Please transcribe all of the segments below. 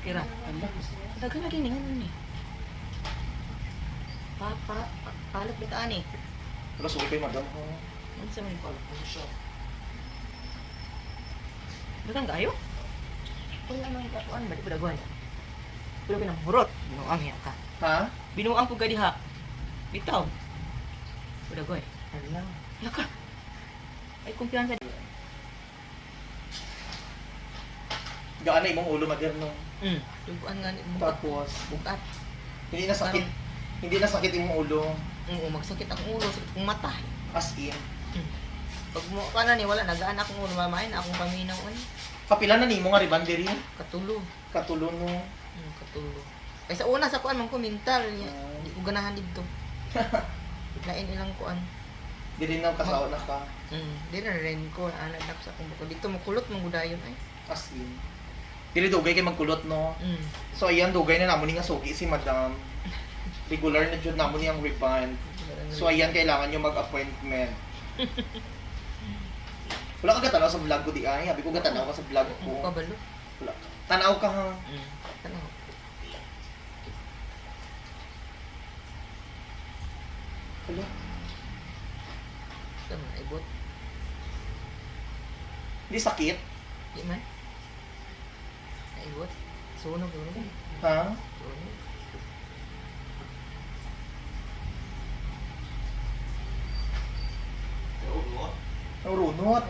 Okay ra. Dagan lagi ningan ni. Pa pa pa- palot bitaan ni. Pero suki kay madam ko. Ano sa man ko? Dagan kayo? Wala nang katuan ba di ba dagwan? Pero pinamurot. Binuang ya ka. Ha? Binuang ko gadiha. Bitaw. Budagoy. Hala. Hala ka. Ay kumpiyansa di. Gaan na imong ulo madir no. Hmm. Duguan nga ni bukat. Tapos Bukat. hindi na sakit. Hindi na sakit imong ulo. Oo, magsakit ang ulo, sakit ang mata. As in. Pag mo ka na ni wala nagaan akong ulo mamain akong paminaw ani. Kapila na nimo nga riban diri. Katulo. Katulo no. Hmm, katulo. Kay sa una sa kuan man ko mental niya. Ah. Di ko ganahan dito. Lain ilang kuan. Diri na kasawa na ka. Hmm, di na rin ko ana dak sa akong buko. Dito mo kulot mong gudayon ay. As in. Dili dugay kay magkulot no. Hmm. So ayan dugay na namo ni nga suki si madam. Regular na jud namo niyang reband. So ayan kailangan nyo mag-appointment. Wala ka gatanaw sa vlog ko di ay. Habi ko gatanaw ka sa vlog ko. ka balo. Wala. Tanaw ka ha. Hmm. Tanaw. Wala. Tama ay bot. Hindi sakit. Di man. Ay bot. Sunog sunog. Ha? Sunog. Ang runot.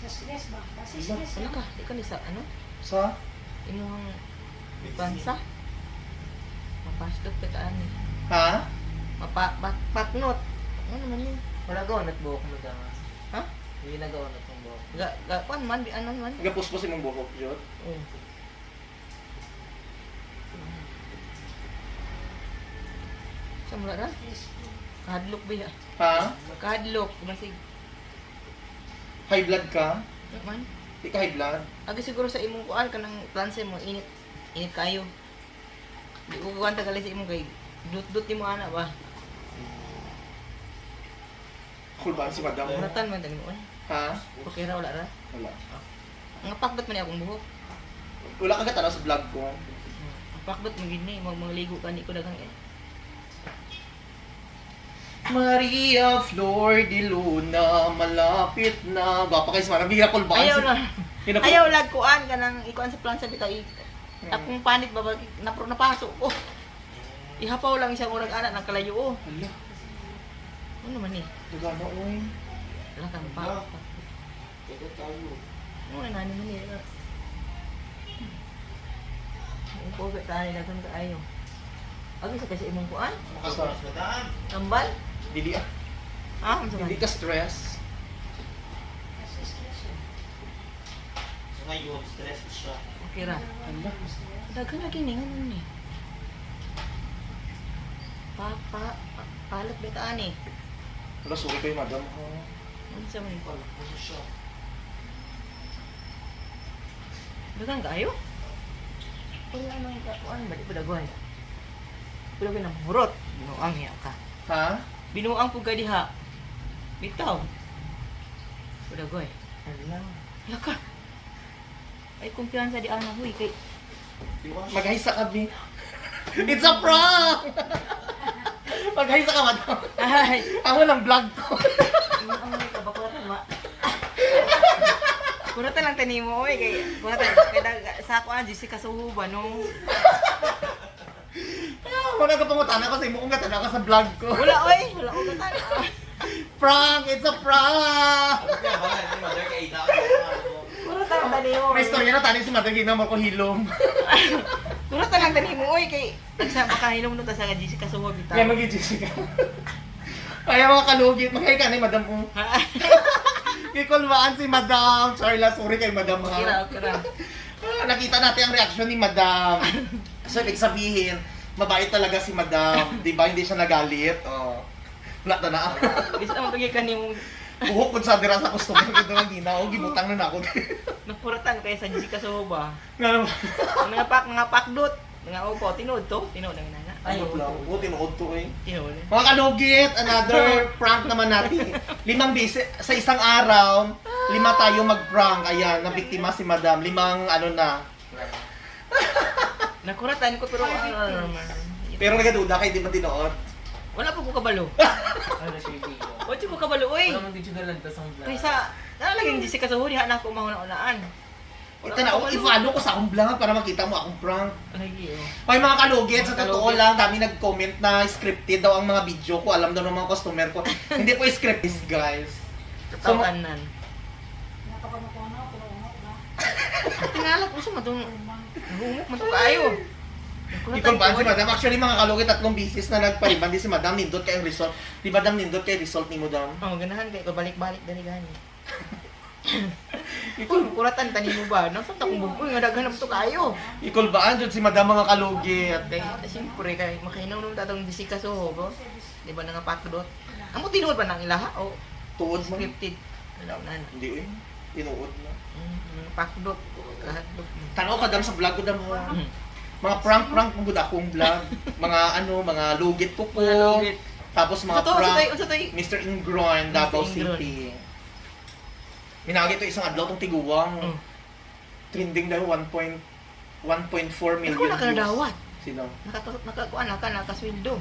Sa stress ba? Wala. stress Ano ka? Di ka ni sa ano? Sa? Imuhang bansa. Mapasdok ka taan ni. Ha? Mapa pat, patnot. Ano man yun? Wala gawa na buhok mo dama. Ha? Hindi na gawa na itong buhok. Ga ga kuan man di ano man. Nagapuspos imong buhok jud. Oh. Sa mula ra? Kahadlok ba ya? Ha? Kahadlok. Basig. High blood ka? Ano man? Di ka high blood? Agi siguro sa imong kuan kanang planse mo init. Init kayo. Di ko kuan tagali sa imong kay dut-dut mo ana ba? Cool ba si madam? Muratan man tag noon. Ha? Okay ra wala ra. Wala. Ang pakdot man ni akong buhok. Wala ka gatanaw sa vlog ko. Ang pakdot mo gid ni mag mangligo ka ni ko daghang eh. Maria Flor de Luna, malapit na. Gwapa kayo sa mga miracle ba? Ayaw na. Ayaw. Ayaw lag kuan kanang ikuan sa plansa bitaw. i- Akong panit ba ba napro napasok ko. Ihapaw lang isang urag anak ng kalayo oh. Hala, Ano man ni? nagano oy. Wala kang pa. Ano na nani man ni? Ang poga tayo daghang kaayo. Agi sa kasi imong kuan? Asa? Tambal? Dili ah. Ha? Ano Hindi ka stress. Kasi. So ngayon, stress siya. Okay ra. Hala. Daghang lagi ningan ni. Pa pa pa- palot bitaan ni. Wala, sorry kay madam ha. Ano sa man ko? Ano siya? Dagang kayo? Wala nang katuan ba di ba dagwan? Pero pinamurot. Binuang ya ka. Ha? Binuang ko gadiha. Bitaw. Budagoy. Hala. Hala ka. Ay kumpiyansa di ana huy kay Maghaysa kami. It's a prank! Maghaysa ka madam. ay Amo ng vlog ko. binuang may kabakuratan ma. Kuratan lang tani mo oy kay kuratan kay dag- sa ako ah Jessica Suhuba no. Wala ka pangutana ko sa imo kung gatana ka sa vlog ko. Wala oy, wala ko katan. Prank! It's a prank! Kaya ba nga, hindi mother kay Ida. Kuratan lang tani mo. May istorya na tani si Mother Gina ko hilom. Kuratan lang tani mo oy kay sa makahinom no ta sa Jessica Suhuba bitaw. Kaya mag Jessica. Kaya mga kalugit, magkaya ka ni Madam mo. Kikulwaan si Madam. Charla, sorry kay Madam Okay ra, ha. okay ra. Ah, nakita natin ang reaksyon ni Madam. So, ibig sabihin, mabait talaga si Madam. Di ba? Hindi siya nagalit. Oh. Wala na na. Bisa mo pagi kanimo Buhok ko sa dira sa customer ko doon ginaw. Gibutang na na ako. napuratan kay sa Jessica Suhuba. Nga Mga pak mga pakdot. Mga opo, tinood to. Tinood ang nana. Ay, wala. Buti nood to eh. Tinood. Mga kalugit, another prank naman natin. Limang beses, sa isang araw, lima tayo mag-prank. Ayan, nabiktima si Madam. Limang ano na. Nakuratan ko pero ano naman. Pero nagaduda kay di man tinuod. Wala pa ko kabalo. Ano siya yung O di ko kabalo oy. Wala mong video na lang tas ang vlog. Kaysa nalaging Jessica sa huli na ako mahuna-unaan. Ito na, ako, i-follow ko sa akong vlog para makita mo akong prank. Lagi oh. Ay mga kalugit, sa totoo lang, dami nag-comment na scripted daw ang mga video ko. Alam daw ng mga customer ko. Hindi po scripted, guys. So, ma- Tawanan. Nakapanukuno, pinunok na. Tingala ko sa matong nahumok man to kaayo. Ikaw ba si Madam? Actually, mga kalugit, tatlong bisis na nagpaliban di si Madam. Nindot kay result. Di Madam nindot kay result ni Madam. Oh, ganahan kay pabalik-balik dali gani. Ikaw kuratan tani mo ba? Nasa ta kung bugoy nga daghan to kaayo. Ikol ba andyan si Madam mga kalugit? Kay siyempre kay makainom nung tatong Jessica so go. Di ba nga patudot? Amo tinuod ba nang ilaha o Tuod mo? scripted? Na. Hindi, eh. Tinuod na. Mm, pakdot lahat dot. Tanaw ka dam sa vlog ko dam ha. Mga prank-prank mo gud akong vlog. Mga ano, mga lugit ko ko. Mga lugit. Tapos mga to, sa prank. tay, sa tay. Mr. Ingron, Davao. Ingron. City. Minagi ito isang adlaw tong tiguwang. Mm. Trending daw 1.1.4 million Ako na ka nadawat. Sino? Naka nakakuan na ka nakasweldo.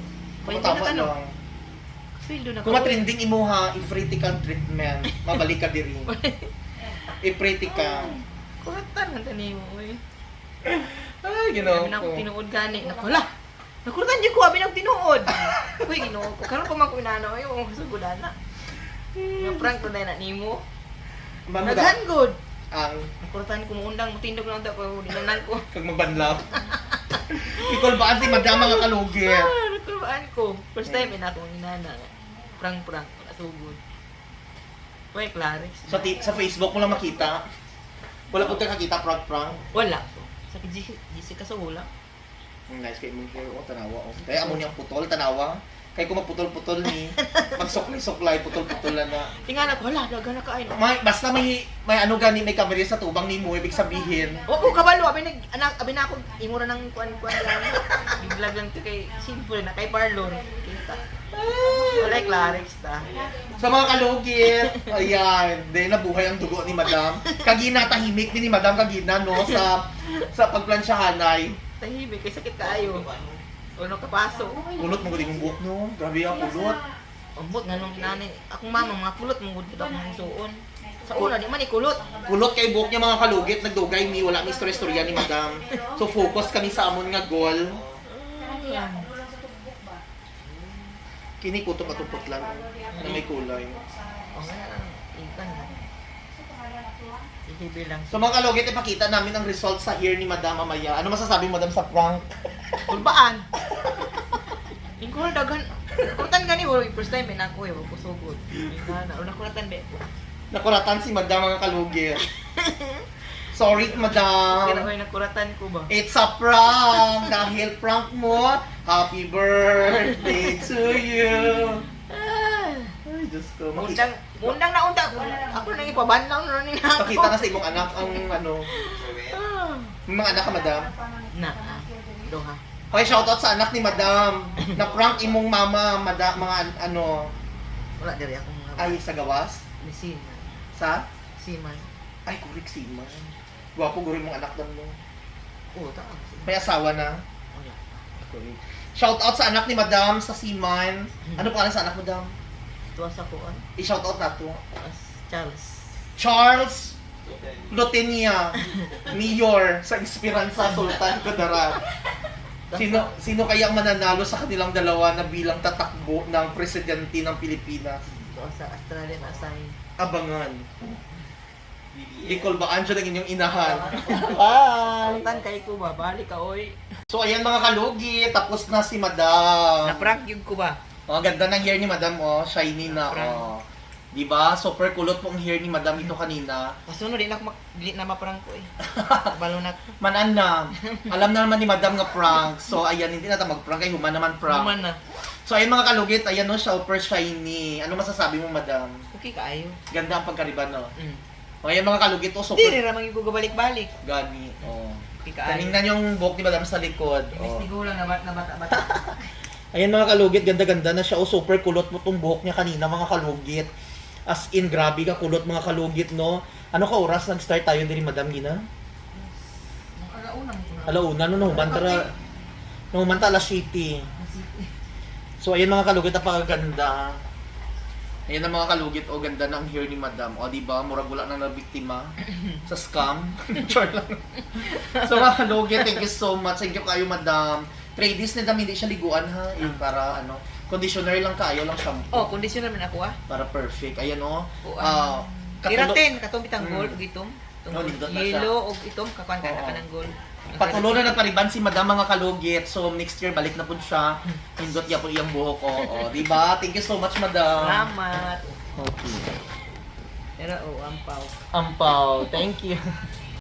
Pwede na ka no. na Kung matrending imo ha, i-critical treatment, mabalik ka diri. I-pretty ka. Kuratan man tani mo oy. Ay, ginawa Sabi na ako ko. tinuod gani. Nakala. Nakuratan jud ko abi nang tinuod. Uy, ginoo ko. Karon ko man ko inana oy, mo sugudana. Nga prank to na nimo. Mamuda, Daghan good. ang Nakuratan ko mo undang mutindog lang ta ko dinanan ko. kag magbanlaw. Ikol ba si madam mga kalugit? Ah, nakuraan ko. First time ina akong inana. Prank prank wala sugod. Uy, Clarix. Sa, ti- sa Facebook mo lang makita. Wala po ka kakita prank-prank. Wala. Sa Jessica sa wala. Ang nice kay mo kayo, oh, tanawa. Oh. Kaya amo niyang putol, tanawa. Kaya kung maputol-putol ni, magsuklay-suklay, putol-putol na na. Tingala ko, hala, daga na kain. May, basta may, may ano gani, may kamera sa tubang ni mo, ibig sabihin, Oo, kabalo. Abi nag anak, abi na ako imura ng kuan-kuan lang. Biglag lang to kay simple na kay parlor. Kita. Wala Clarix ta. sa mga kalugit, ayan, dahil nabuhay ang dugo ni Madam. Kagina, tahimik din ni Madam Kagina, no, sa sa pagplansyahanay. Tahimik kay sakit kaayo. Uno kapaso. Kulot mo gudi mong buhok, no? Grabe ang kulot. Ambot nga nung nani. Akong mama mga kulot mong gud akong suon. Sa una di man ikulot. Kulot kay buhok niya mga kalugit, nagdugay mi, wala mi istorya-istorya ni Madam. So focus kami sa amon nga goal. Ayan. Kini kuto patupot lang na may kulay. Oh, ikan. Ihibi lang. So mga kalugit, ipakita namin ang results sa hair ni Madam mamaya. Ano masasabi mo, Madam sa prank? Kulbaan. Ingko na daghan. Kurtan gani mo first time na ako eh, ko sugod. Na una kuratan be. Nakuratan si Madam mga kalugit. Sorry, Kira Madam. ko nakuratan ko ba. It's a prank! Dahil prank mo, happy birthday to you! Ay, Diyos ko. Makita, Undang, undang na undang. Ako nang ipabanlaw na ni ako. pakita na sa imong anak ang ano. Ah. May mga anak ka, Madam. Na. Doha. Okay, shoutout sa anak ni Madam. Na-prank imong mama, Madam, mga an- ano, Wala diri ako mga ay sa gawas. Lisin. Sa? Siman. Ay, kurik si man. Gwapo guri mong anak mo. Oo, ta. May asawa na. Wala. Shoutout sa anak ni Madam sa Siman. Ano pangalan sa anak mo, Madam? Tuwa sa kuan. I-shoutout na to. As Charles. Charles Lotenia, Mayor sa Esperanza Sultan Kudarat. Sino sino kaya ang mananalo sa kanilang dalawa na bilang tatakbo ng presidente ng Pilipinas? Tuwa sa Australian assign. Abangan. BBM. Ikaw ba andyan ang inyong inahan? Bye! Tan kay ko ba? Balik ka oy. So ayan mga kalugi, tapos na si Madam. Na-prank yun ko ba? Oh, ganda ng hair ni Madam oh, shiny na oh. 'Di ba? Super kulot po ang hair ni Madam ito kanina. Kasunod din ako mak dili na ma-prank ko eh. Balo na. Manan na. Alam na naman ni Madam nga prank. So ayan, hindi na ta mag-prank kay human naman prank. Naman na. So ayun mga kalugit, ayan no, super shiny. Ano masasabi mo, Madam? Okay kaayo. Ganda ang pagkariban no. Mm. O ayan mga kalugit, oh, Di super rin naman yung gabalik-balik. gani. Oh. Kaningnan yung buhok ni Madam sa likod. Oh. Inis lang na bat na bata-bata. Ayan mga kalugit, ganda-ganda na siya. O super kulot mo tong buhok niya kanina mga kalugit. As in, grabe ka kulot mga kalugit, no? Ano ka oras nag-start tayo din Madam Gina? Nakalauna mo ko Alauna, no, nahuman tara. Nahuman ta alas 7. So, ayan mga kalugit, napakaganda. Ayan ang mga kalugit, o ganda ng hair ni Madam. O, di ba? Murag wala na nabiktima sa scam. Char lang. so, mga kalugit, thank you so much. Thank you kayo, Madam. Days na dam, hindi siya liguan ha. Yung para, ano, conditioner lang kayo, lang shampoo. Oh, conditioner man ako ah. Para perfect. Ayan, o. O, Ah, katulo- Kiratin, katong bitang Mm. gold ug itom. Itong gold. nindot na siya. Yellow ug itom kakuan ka Oo. na ka ng gold. Patulo na nagpariban si Madam mga kalugit. So next year balik na po siya. Hindot niya po iyang buhok ko. Oh, di ba? Thank you so much, Madam. Salamat. Okay. Pero oh, ampaw. Ampaw, thank you.